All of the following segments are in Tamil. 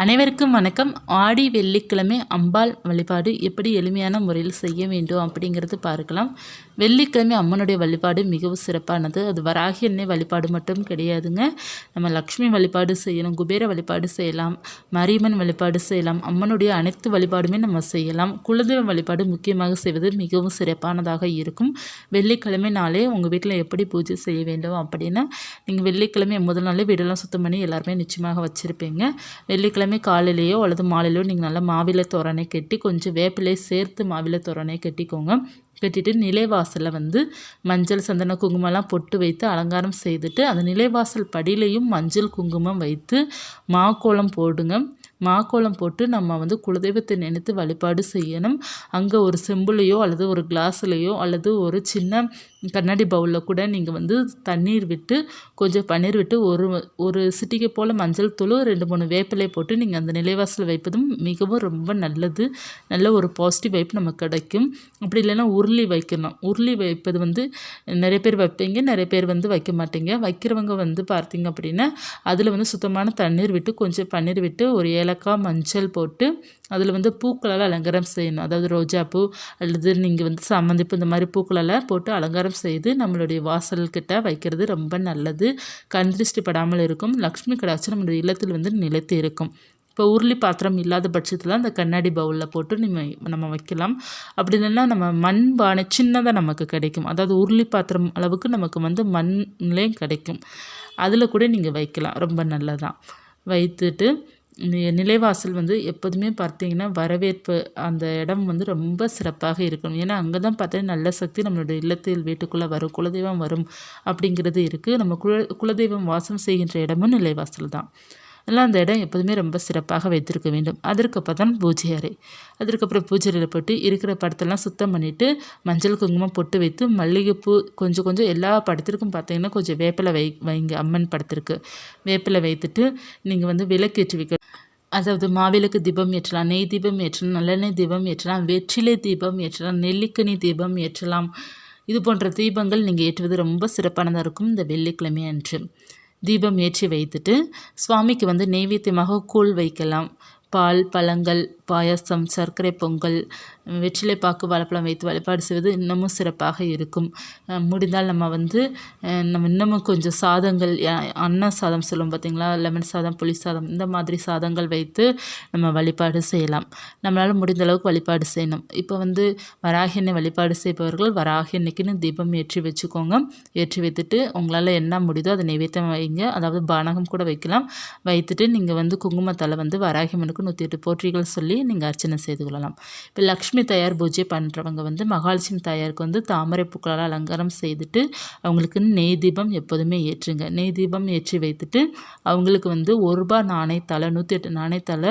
அனைவருக்கும் வணக்கம். ஆடி வெள்ளிக்கிழமை அம்பாள் வழிபாடு எப்படி எளிமையான முறையில் செய்ய வேண்டும் அப்படிங்கிறது பார்க்கலாம். வெள்ளிக்கிழமை அம்மனுடைய வழிபாடு மிகவும் சிறப்பானது. அது வராகி எண்ணெய் வழிபாடு மட்டும் கிடையாதுங்க. நம்ம லக்ஷ்மி வழிபாடு செய்யணும் குபேர வழிபாடு செய்யலாம் மரியம்மன் வழிபாடு செய்யலாம் அம்மனுடைய அனைத்து வழிபாடுமே நம்ம செய்யலாம். குலதெய்வ வழிபாடு முக்கியமாக செய்வது மிகவும் சிறப்பானதாக இருக்கும். வெள்ளிக்கிழமை நாளே உங்கள் வீட்டில் எப்படி பூஜை செய்ய வேண்டும் அப்படின்னா நீங்கள் வெள்ளிக்கிழமை முதல் நாளே வீடெல்லாம் சுத்தம் பண்ணி எல்லாருமே நிச்சயமாக வச்சுருப்பீங்க. வெள்ளிக்கிழமை காலையிலேயோ அல்லது மாலையிலையோ நீங்கள் நல்லா மாவிலை தோரணை கட்டி கொஞ்சம் வேப்பிலை சேர்த்து மாவிலை தோரணை கட்டிக்கோங்க. கட்டிட்டு நிலைவாசலில் வந்து மஞ்சள் சந்தன குங்குமம்லாம் பொட்டு வைத்து அலங்காரம் செய்துட்டு அந்த நிலைவாசல் படியிலையும் மஞ்சள் குங்குமம் வைத்து மாக்கோலம் போடுங்க. மாக்கோலம் போட்டு நம்ம வந்து குலதெய்வத்தை நினைத்து வழிபாடு செய்யணும். அங்கே ஒரு செம்புலையோ அல்லது ஒரு கிளாஸ்லேயோ அல்லது ஒரு சின்ன கண்ணாடி பவுலில் கூட நீங்கள் வந்து தண்ணீர் விட்டு கொஞ்சம் பன்னீர் விட்டு ஒரு ஒரு சிட்டிக்கை போல் மஞ்சள் தூள் ரெண்டு மூணு வேப்பிலை போட்டு நீங்கள் அந்த நிலைவாசல் வைப்பதும் மிகவும் ரொம்ப நல்லது. நல்ல ஒரு பாசிட்டிவ் வைப் நமக்கு கிடைக்கும். அப்படி இல்லைன்னா உருளி வைக்கணும். உருளி வைப்பது வந்து நிறைய பேர் வைப்பீங்க நிறைய பேர் வந்து வைக்க மாட்டீங்க. வைக்கிறவங்க வந்து பார்த்தீங்க அப்படின்னா அதில் வந்து சுத்தமான தண்ணீர் விட்டு கொஞ்சம் பன்னீர் விட்டு ஒரு ஏலக்காய் மஞ்சள் போட்டு அதில் வந்து பூக்களால் அலங்காரம் செய்யணும். அதாவது ரோஜாப்பூ அல்லது நீங்கள் வந்து சம்மந்திப்பு இந்த மாதிரி பூக்களெல்லாம் போட்டு அலங்காரம் செய்து நம்மளுடைய வாசல்கிட்ட வைக்கிறது ரொம்ப நல்லது. கண் திருஷ்டி படாமல் இருக்கும். லக்ஷ்மி கடாட்சி நம்மளுடைய இல்லத்தில் வந்து நிலைத்து இருக்கும். இப்போ உருளி பாத்திரம் இல்லாத பட்சத்தில் அந்த கண்ணாடி பவுலில் போட்டு நம்ம நம்ம வைக்கலாம். அப்படி இல்லைன்னா நம்ம மண் பானை சின்னதாக நமக்கு கிடைக்கும். அதாவது உருளி பாத்திரம் அளவுக்கு நமக்கு வந்து மண்லேயும் கிடைக்கும். அதில் கூட நீங்கள் வைக்கலாம். ரொம்ப நல்லதான் வைத்துட்டு நிலைவாசல் வந்து எப்போதுமே பார்த்தீங்கன்னா வரவேற்பு அந்த இடம் வந்து ரொம்ப சிறப்பாக இருக்கும். ஏன்னா அங்கே தான் பார்த்தீங்கன்னா நல்ல சக்தி நம்மளுடைய இல்லத்தில் வீட்டுக்குள்ளே வரும் குலதெய்வம் வரும் அப்படிங்கிறது இருக்குது நம்ம குல குலதெய்வம் வாசம் செய்கின்ற இடமும் நிலைவாசல் தான். அதெல்லாம் அந்த இடம் எப்போதுமே ரொம்ப சிறப்பாக வைத்திருக்க வேண்டும். அதற்கப்போ தான் பூஜை அறை. அதற்கப்புறம் பூஜையில் போட்டு இருக்கிற படத்தெல்லாம் சுத்தம் பண்ணிவிட்டு மஞ்சள் குங்குமம் பொட்டு வைத்து மல்லிகைப்பூ கொஞ்சம் கொஞ்சம் எல்லா படத்திற்கும் பார்த்தீங்கன்னா கொஞ்சம் வேப்பிலை வை வைங்க அம்மன் படத்திற்கு. வேப்பிலை வைத்துட்டு நீங்கள் வந்து விளக்கேற்றி வைக்க அதாவது மாவிளக்கு தீபம் ஏற்றலாம் நெய் தீபம் ஏற்றலாம் நல்லெண்ணெய் தீபம் ஏற்றலாம் வெற்றிலை தீபம் ஏற்றலாம் நெல்லிக்கனி தீபம் ஏற்றலாம். இது போன்ற தீபங்கள் நீங்கள் ஏற்றுவது ரொம்ப சிறப்பானதாக இருக்கும். இந்த வெள்ளிக்கிழமை அன்று. தீபம் ஏற்றி வைத்துட்டு சுவாமிக்கு வந்து நெய்வேத்தியமாக கூழ் வைக்கலாம். பால் பழங்கள் பாயாசம் சர்க்கரை பொங்கல் வெற்றிலை பாக்கு வாழைப்பழம் வைத்து வழிபாடு செய்வது இன்னமும் சிறப்பாக இருக்கும். முடிந்தால் நம்ம வந்து நம்ம இன்னமும் கொஞ்சம் சாதங்கள் அன்ன சாதம் சொல்லுவோம் பார்த்திங்களா? லெமன் சாதம் புளி சாதம் இந்த மாதிரி சாதங்கள் வைத்து நம்ம வழிபாடு செய்யலாம். நம்மளால் முடிந்த அளவுக்கு வழிபாடு செய்யணும். இப்போ வந்து வராகி வழிபாடு செய்பவர்கள் வராகி எண்ணெய்க்குன்னு தீபம் ஏற்றி வச்சுக்கோங்க. ஏற்றி வைத்துட்டு உங்களால் என்ன முடியுதோ அதை நைவேத்தியம் வைங்க. அதாவது பானகம் கூட வைக்கலாம். வைத்துட்டு நீங்கள் வந்து குங்குமத்தால் வந்து வராகிமனுக்கு நூற்றி எட்டு போற்றிகள் சொல்லி நீங்கள் அர்ச்சனை செய்து கொள்ளலாம். இப்போ லக்ஷ்மி தயார் பூஜை பண்ணுறவங்க வந்து மகாலட்சுமி தாயாருக்கு வந்து தாமரை பூக்களால் அலங்காரம் செய்துட்டு அவங்களுக்கு நெய் தீபம் எப்போதுமே ஏற்றுங்க. நெய் தீபம் ஏற்றி வைத்துட்டு அவங்களுக்கு வந்து ஒரு ரூபா நாணயத்தால் நூற்றி எட்டு நாணயத்தால்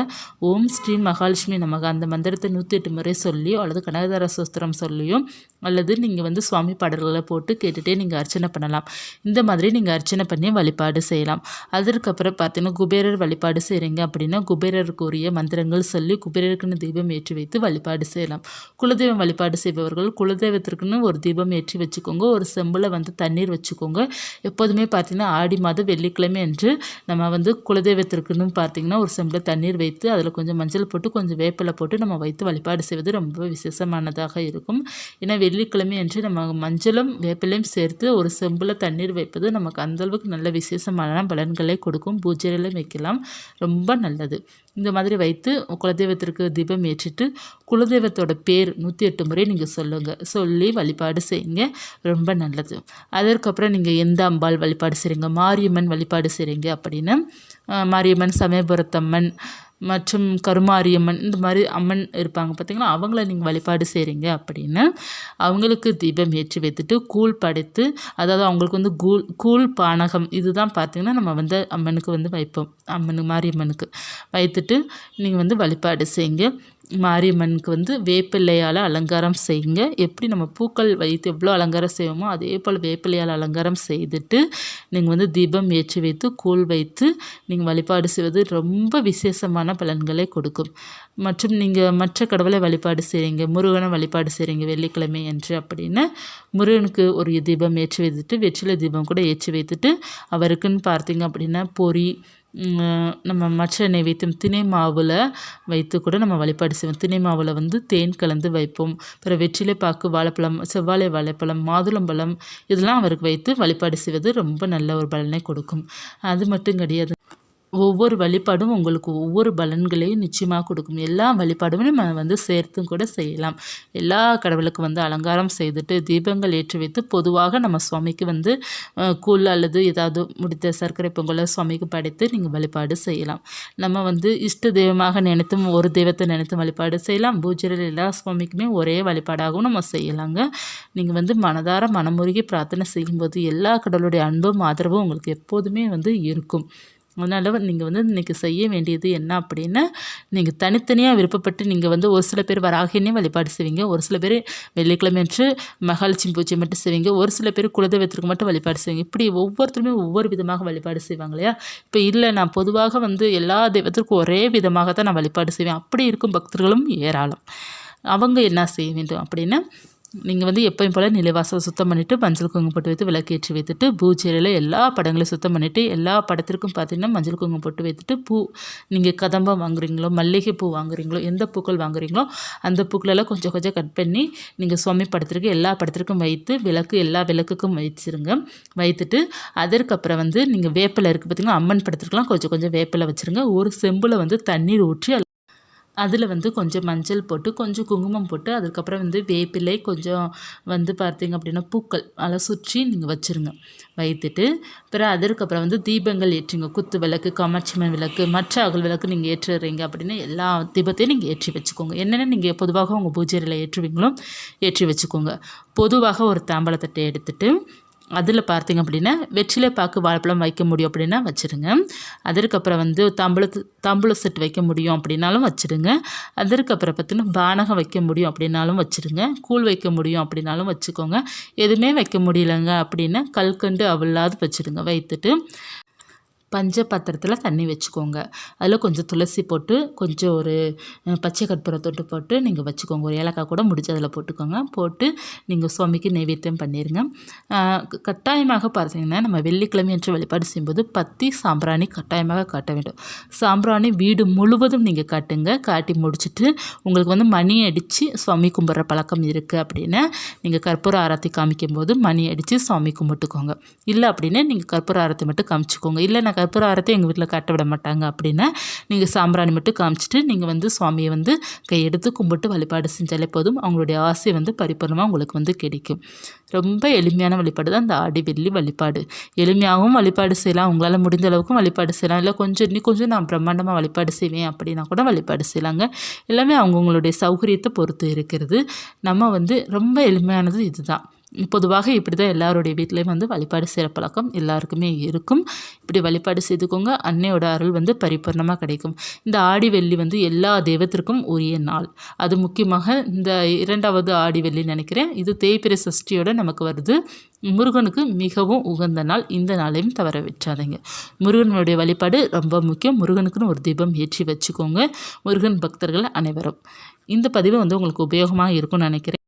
ஓம் ஸ்ரீ மகாலட்சுமி நமக்கு அந்த மந்திரத்தை நூற்றி எட்டு முறை சொல்லியோ அல்லது கனகதார சூஸ்திரம் சொல்லியோ அல்லது நீங்கள் வந்து சுவாமி பாடல்களை போட்டு கேட்டுகிட்டே நீங்கள் அர்ச்சனை பண்ணலாம். இந்த மாதிரி நீங்கள் அர்ச்சனை பண்ணி வழிபாடு செய்யலாம். அதற்கப்புறம் பார்த்தீங்கன்னா குபேரர் வழிபாடு செய்கிறீங்க அப்படின்னா குபேரருக்குரிய மந்திரங்கள் சொல்லி பிறருக்குன்னு தீபம் ஏற்றி வைத்து வழிபாடு செய்யலாம். குலதெய்வம் வழிபாடு செய்பவர்கள் குலதெய்வத்திற்குன்னு ஒரு தீபம் ஏற்றி வச்சுக்கோங்க. ஒரு செம்பில் வந்து தண்ணீர் வச்சுக்கோங்க. எப்போதுமே பார்த்திங்கன்னா ஆடி மாதம் வெள்ளிக்கிழமை என்று நம்ம வந்து குலதெய்வத்திற்குன்னு பார்த்திங்கன்னா ஒரு செம்பில் தண்ணீர் வைத்து அதில் கொஞ்சம் மஞ்சள் போட்டு கொஞ்சம் வேப்பிலை போட்டு நம்ம வைத்து வழிபாடு செய்வது ரொம்ப விசேஷமானதாக இருக்கும். ஏன்னா வெள்ளிக்கிழமை என்று நம்ம மஞ்சளும் வேப்பிலையும் சேர்த்து ஒரு செம்பில் தண்ணீர் வைப்பது நமக்கு அந்தளவுக்கு நல்ல விசேஷமான பலன்களை கொடுக்கும். பூஜையிலும் வைக்கலாம். ரொம்ப நல்லது. இந்த மாதிரி வைத்து குலதெய்வத்திற்கு தீபம் ஏற்றிட்டு குலதெய்வத்தோட பேர் நூற்றி எட்டு முறை நீங்கள் சொல்லுங்கள் சொல்லி வழிபாடு செய்யுங்க. ரொம்ப நல்லது. அதற்கப்புறம் நீங்கள் எந்த அம்பாள் வழிபாடு செய்கிறீங்க மாரியம்மன் வழிபாடு செய்கிறீங்க அப்படின்னா மாரியம்மன் சமயபுரத்தம்மன் மற்றும் கருமாரியம்மன் இந்த மாதிரி அம்மன் இருப்பாங்க. பார்த்திங்களா அவங்கள நீங்கள் வழிபாடு செய்கிறீங்க அப்படின்னா அவங்களுக்கு தீபம் ஏற்றி வைத்துட்டு கூழ் படைத்து அதாவது அவங்களுக்கு வந்து கூழ் கூழ் பானகம் இதுதான் பார்த்திங்கன்னா நம்ம வந்து அம்மனுக்கு வந்து வைப்போம். அம்மனு மாரியம்மனுக்கு வைத்துட்டு நீங்கள் வந்து வழிபாடு செய்யுங்க. மாரியம்மனுக்கு வந்து வேப்பிள்ளையால் அலங்காரம் செய்யுங்க. எப்படி நம்ம பூக்கள் வைத்து எவ்வளோ அலங்காரம் செய்வோமோ அதே போல் வேப்பிள்ளையால் அலங்காரம் செய்துட்டு நீங்கள் வந்து தீபம் ஏற்றி வைத்து கூழ் வைத்து நீங்கள் வழிபாடு செய்வது ரொம்ப விசேஷமான பலன்களை கொடுக்கும். மற்றும் நீங்கள் மற்ற கடவுளை வழிபாடு செய்கிறீங்க முருகனை வழிபாடு செய்கிறீங்க வெள்ளிக்கிழமை என்று அப்படின்னு முருகனுக்கு ஒரு தீபம் ஏற்றி வைத்துட்டு வெற்றிலை தீபம் கூட ஏற்றி வைத்துட்டு அவருக்குன்னு பார்த்தீங்க அப்படின்னா பொறி நம்ம நம்ம எண்ணெய் வைத்தும் திணை மாவில் வைத்து கூட நம்ம வழிபாடு செய்வோம். திணை மாவில் வந்து தேன் கலந்து வைப்போம். அப்புறம் வெற்றிலை பாக்கு வாழைப்பழம் செவ்வாழை வாழைப்பழம் மாதுளம்பழம் இதெல்லாம் அவருக்கு வைத்து வழிபாடு செய்வது ரொம்ப நல்ல ஒரு பலனை கொடுக்கும். அது மட்டும் கிடையாது. ஒவ்வொரு வழிபாடும் உங்களுக்கு ஒவ்வொரு பலன்களையும் நிச்சயமாக கொடுக்கும். எல்லா வழிபாடுமே நம்ம வந்து சேர்த்தும் கூட செய்யலாம். எல்லா கடவுளுக்கும் வந்து அலங்காரம் செய்துட்டு தீபங்கள் ஏற்றி வைத்து பொதுவாக நம்ம சுவாமிக்கு வந்து கூழ் அல்லது ஏதாவது முடித்த சர்க்கரை பொங்கலை சுவாமிக்கு படைத்து நீங்கள் வழிபாடு செய்யலாம். நம்ம வந்து இஷ்ட தெய்வமாக நினைத்தும் ஒரு தெய்வத்தை நினைத்தும் வழிபாடு செய்யலாம். பூஜையில் எல்லா சுவாமிக்குமே ஒரே வழிபாடாகவும் நம்ம செய்யலாங்க. நீங்கள் வந்து மனதார மனமுருகி பிரார்த்தனை செய்யும்போது எல்லா கடவுளுடைய அன்பும் ஆதரவும் உங்களுக்கு எப்போதுமே வந்து இருக்கும். அதனால் நீங்கள் வந்து இன்றைக்கி செய்ய வேண்டியது என்ன அப்படின்னா நீங்கள் தனித்தனியாக விருப்பப்பட்டு நீங்கள் வந்து ஒரு சில பேர் வராகினே வழிபாடு செய்வீங்க. ஒரு சில பேர் வெள்ளிக்கிழமை அன்று மகாலட்சுமி பூஜை மட்டும் செய்வீங்க. ஒரு சில பேர் குலதெய்வத்திற்கு மட்டும் வழிபாடு செய்வீங்க. இப்படி ஒவ்வொருத்தருமே ஒவ்வொரு விதமாக வழிபாடு செய்வாங்க இல்லையா? இப்போ இல்லை நான் பொதுவாக வந்து எல்லா தெய்வத்திற்கும் ஒரே விதமாக தான் நான் வழிபாடு செய்வேன். அப்படி இருக்கும் பக்தர்களும் ஏராளம். அவங்க என்ன செய்ய வேண்டும் அப்படின்னா நீங்கள் வந்து எப்பயும் போல் நிலைவாசல் சுத்தம் பண்ணிவிட்டு மஞ்சள் குங்குமம் போட்டு வைத்து விளக்கேற்றி வைத்துட்டு பூஜையில் எல்லா படங்களையும் சுத்தம் பண்ணிவிட்டு எல்லா படத்திற்கும் பார்த்திங்கன்னா மஞ்சள் குங்குமம் போட்டு வைத்துட்டு பூ நீங்கள் கதம்பம் வாங்குறீங்களோ மல்லிகை பூ வாங்குறீங்களோ எந்த பூக்கள் வாங்குறீங்களோ அந்த பூக்களெல்லாம் கொஞ்சம் கொஞ்சம் கட் பண்ணி நீங்கள் சுவாமி படத்திற்கு எல்லா படத்திற்கும் வைத்து விளக்கு எல்லா விளக்குக்கும் வச்சிருங்க. வைத்துட்டு அதற்கப்புறம் வந்து நீங்கள் வேப்பில் இருக்குது பார்த்தீங்கன்னா அம்மன் படத்திற்கெல்லாம் கொஞ்சம் கொஞ்சம் வேப்பில் வச்சுருங்க. ஒரு செம்பில் வந்து தண்ணீர் ஊற்றி அதில் வந்து கொஞ்சம் மஞ்சள் போட்டு கொஞ்சம் குங்குமம் போட்டு அதுக்கப்புறம் வந்து வேப்பிலை கொஞ்சம் வந்து பார்த்தீங்க அப்படின்னா பூக்கள் அதெல்லாம் சுற்றி நீங்கள் வச்சுருங்க. வைத்துட்டு அப்புறம் அதற்கப்புறம் வந்து தீபங்கள் ஏற்றுங்க. குத்து விளக்கு காமாட்சிமன் விளக்கு மற்ற அகல் விளக்கு நீங்கள் ஏற்றுறீங்க அப்படின்னா எல்லா தீபத்தையும் நீங்கள் ஏற்றி வச்சுக்கோங்க. என்னென்ன நீங்கள் பொதுவாக உங்கள் பூஜையில் ஏற்றுவீங்களோ ஏற்றி வச்சுக்கோங்க. பொதுவாக ஒரு தாம்பழத்தட்டை எடுத்துட்டு அதில் பார்த்தீங்க அப்படின்னா வெற்றிலை பாக்கு வாழைப்பழம் வைக்க முடியும் அப்படின்னா வச்சுருங்க. அதற்கப்புறம் வந்து தாம்பூலத்து தம்பள செட் வைக்க முடியும் அப்படின்னாலும் வச்சுருங்க. அதற்கப்புறம் பார்த்தீங்கன்னா பானகம் வைக்க முடியும் அப்படின்னாலும் வச்சுருங்க. கூழ் வைக்க முடியும் அப்படின்னாலும் வச்சுக்கோங்க. எதுவுமே வைக்க முடியலங்க அப்படின்னா கல்கண்டு அவளாவது வச்சுருங்க வைத்துட்டு. பஞ்ச பாத்திரத்தில் தண்ணி வச்சுக்கோங்க. அதில் கொஞ்சம் துளசி போட்டு கொஞ்சம் ஒரு பச்சை கற்பூரை தொட்டு போட்டு நீங்கள் வச்சுக்கோங்க. ஒரு ஏலக்காய் கூட முடிச்சு அதில் போட்டுக்கோங்க. போட்டு நீங்கள் சுவாமிக்கு நைவேத்தியம் பண்ணிடுங்க கட்டாயமாக பார்த்தீங்கன்னா நம்ம வெள்ளிக்கிழமை என்று வழிபாடு செய்யும்போது பத்தி சாம்பிராணி கட்டாயமாக காட்ட வேண்டும். சாம்பிராணி வீடு முழுவதும் நீங்கள் காட்டுங்க. காட்டி முடிச்சுட்டு உங்களுக்கு வந்து மணி அடித்து சுவாமி கும்பிட்ற பழக்கம் இருக்குது அப்படின்னா நீங்கள் கற்பூர ஆரத்தி காமிக்கும் போது மணி அடித்து சுவாமி கும்பிட்டுக்கோங்க. இல்லை அப்படின்னா நீங்கள் கற்பூர ஆரத்தி மட்டும் காமிச்சிக்கோங்க. இல்லை நான் கற்பூர எங்கள் வீட்டில் கட்ட விட மாட்டாங்க அப்படின்னா நீங்கள் சாம்பிராணி மட்டும் காமிச்சிட்டு நீங்கள் வந்து சுவாமியை வந்து கையெடுத்து கும்பிட்டு வழிபாடு செஞ்சாலே போதும். அவங்களுடைய ஆசை வந்து பரிபூர்ணமாக உங்களுக்கு வந்து கிடைக்கும். ரொம்ப எளிமையான வழிபாடு தான். அந்த ஆடி வெள்ளி வழிபாடு. எளிமையாகவும் வழிபாடு செய்யலாம். உங்களால் முடிந்த அளவுக்கும் வழிபாடு செய்யலாம். இல்லை கொஞ்சம் இன்னும் கொஞ்சம் நான் பிரம்மாண்டமாக வழிபாடு செய்வேன் அப்படின்னா கூட வழிபாடு செய்யலாங்க. எல்லாமே அவங்கவுங்களுடைய சௌகரியத்தை பொறுத்து இருக்கிறது. நம்ம வந்து ரொம்ப எளிமையானது இதுதான். பொதுவாக இப்படி தான் எல்லாருடைய வீட்லேயும் வந்து வழிபாடு செய்கிற பழக்கம் எல்லாருக்குமே இருக்கும். இப்படி வழிபாடு செய்துக்கோங்க அன்னையோட அருள் வந்து பரிபூர்ணமாக கிடைக்கும். இந்த ஆடி வெள்ளி வந்து எல்லா தெய்வத்திற்கும் உரிய நாள். அது முக்கியமாக இந்த இரண்டாவது ஆடி வெள்ளி நினைக்கிறேன். இது தேய்பிரை சஷ்டியோட நமக்கு வருது. முருகனுக்கு மிகவும் உகந்த நாள். இந்த நாளையும் தவற வச்சாதீங்க முருகனுடைய வழிபாடு ரொம்ப முக்கியம். முருகனுக்குன்னு ஒரு தீபம் ஏற்றி வச்சுக்கோங்க. முருகன் பக்தர்கள் அனைவரும். இந்த பதிவு வந்து உங்களுக்கு உபயோகமாக இருக்கும்னு நினைக்கிறேன்.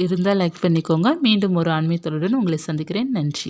இருந்தால் லைக் பண்ணிக்கோங்க. மீண்டும் ஒரு ஆன்மீகத்துடன் உங்களை சந்திக்கிறேன். நன்றி.